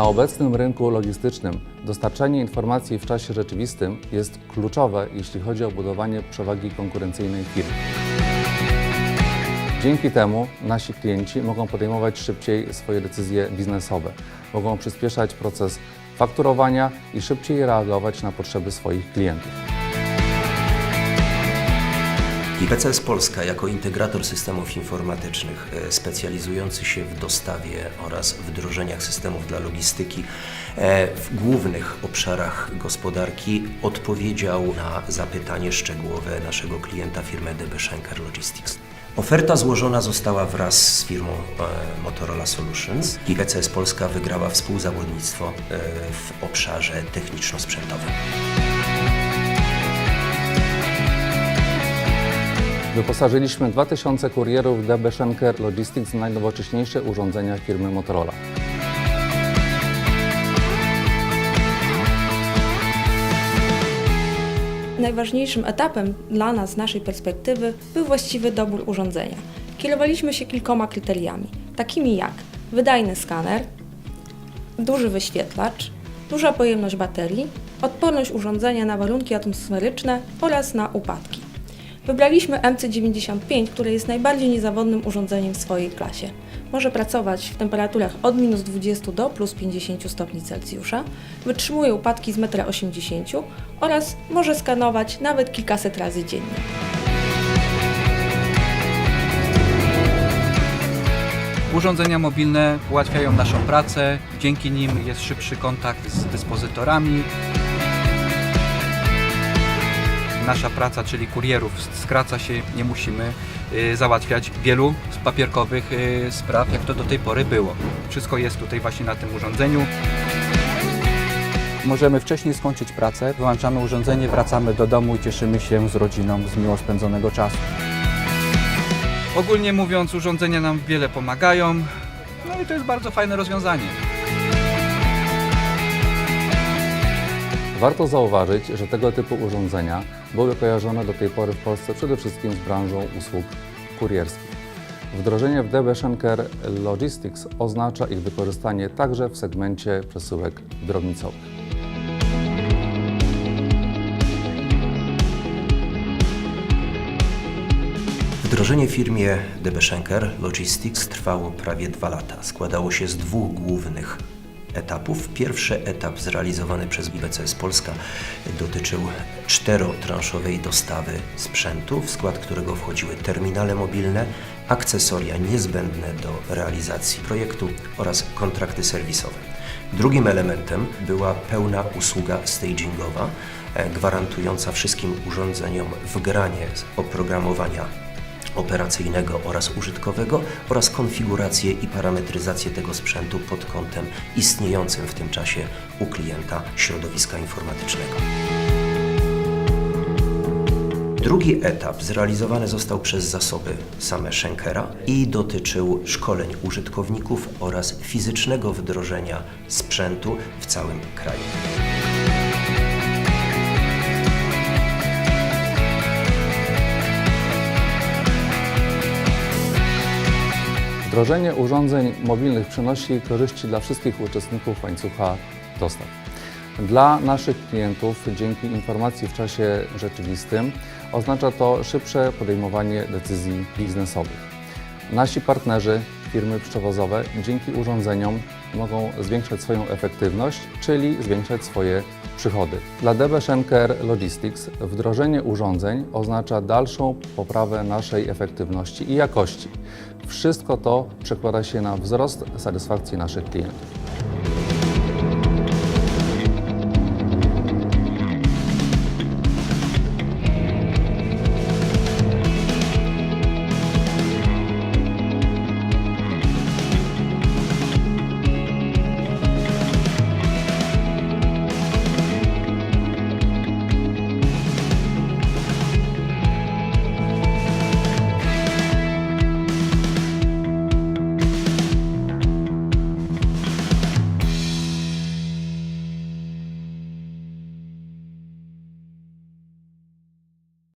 Na obecnym rynku logistycznym dostarczanie informacji w czasie rzeczywistym jest kluczowe, jeśli chodzi o budowanie przewagi konkurencyjnej firmy. Dzięki temu nasi klienci mogą podejmować szybciej swoje decyzje biznesowe, mogą przyspieszać proces fakturowania i szybciej reagować na potrzeby swoich klientów. IPCS Polska jako integrator systemów informatycznych e, specjalizujący się w dostawie oraz wdrożeniach systemów dla logistyki e, w głównych obszarach gospodarki odpowiedział na zapytanie szczegółowe naszego klienta firmy DB Schenker Logistics. Oferta złożona została wraz z firmą e, Motorola Solutions. IPCS Polska wygrała współzawodnictwo w obszarze techniczno-sprzętowym. Wyposażyliśmy 2000 kurierów DB Schenker Logistics w najnowocześniejsze urządzenia firmy Motorola. Najważniejszym etapem dla nas z naszej perspektywy był właściwy dobór urządzenia. Kierowaliśmy się kilkoma kryteriami, takimi jak wydajny skaner, duży wyświetlacz, duża pojemność baterii, odporność urządzenia na warunki atmosferyczne oraz na upadki. Wybraliśmy MC95, które jest najbardziej niezawodnym urządzeniem w swojej klasie. Może pracować w temperaturach od minus 20 do plus 50 stopni Celsjusza, wytrzymuje upadki z 1,80 m oraz może skanować nawet kilkaset razy dziennie. Urządzenia mobilne ułatwiają naszą pracę, dzięki nim jest szybszy kontakt z dyspozytorami. Nasza praca, czyli kurierów, skraca się, nie musimy y, załatwiać wielu papierkowych y, spraw, jak to do tej pory było. Wszystko jest tutaj właśnie na tym urządzeniu. Możemy wcześniej skończyć pracę, wyłączamy urządzenie, wracamy do domu i cieszymy się z rodziną z miło spędzonego czasu. Ogólnie mówiąc, urządzenia nam wiele pomagają, no i to jest bardzo fajne rozwiązanie. Warto zauważyć, że tego typu urządzenia były kojarzone do tej pory w Polsce przede wszystkim z branżą usług kurierskich. Wdrożenie w DB Schenker Logistics oznacza ich wykorzystanie także w segmencie przesyłek drobnicowych. Wdrożenie firmie DB Schenker Logistics trwało prawie dwa lata. Składało się z dwóch głównych etapów. Pierwszy etap zrealizowany przez IBCS Polska dotyczył czterotranszowej dostawy sprzętu, w skład którego wchodziły terminale mobilne, akcesoria niezbędne do realizacji projektu oraz kontrakty serwisowe. Drugim elementem była pełna usługa stagingowa, e, gwarantująca wszystkim urządzeniom wgranie oprogramowania operacyjnego oraz użytkowego oraz konfigurację i parametryzację tego sprzętu pod kątem istniejącym w tym czasie u klienta środowiska informatycznego. Drugi etap zrealizowany został przez zasoby same Schenkera i dotyczył szkoleń użytkowników oraz fizycznego wdrożenia sprzętu w całym kraju. Wdrożenie urządzeń mobilnych przynosi korzyści dla wszystkich uczestników łańcucha dostaw. Dla naszych klientów dzięki informacji w czasie rzeczywistym oznacza to szybsze podejmowanie decyzji biznesowych. Nasi partnerzy, firmy przewozowe dzięki urządzeniom mogą zwiększać swoją efektywność, czyli zwiększać swoje przychody. Dla DB Schenker Logistics wdrożenie urządzeń oznacza dalszą poprawę naszej efektywności i jakości. Wszystko to przekłada się na wzrost satysfakcji naszych klientów.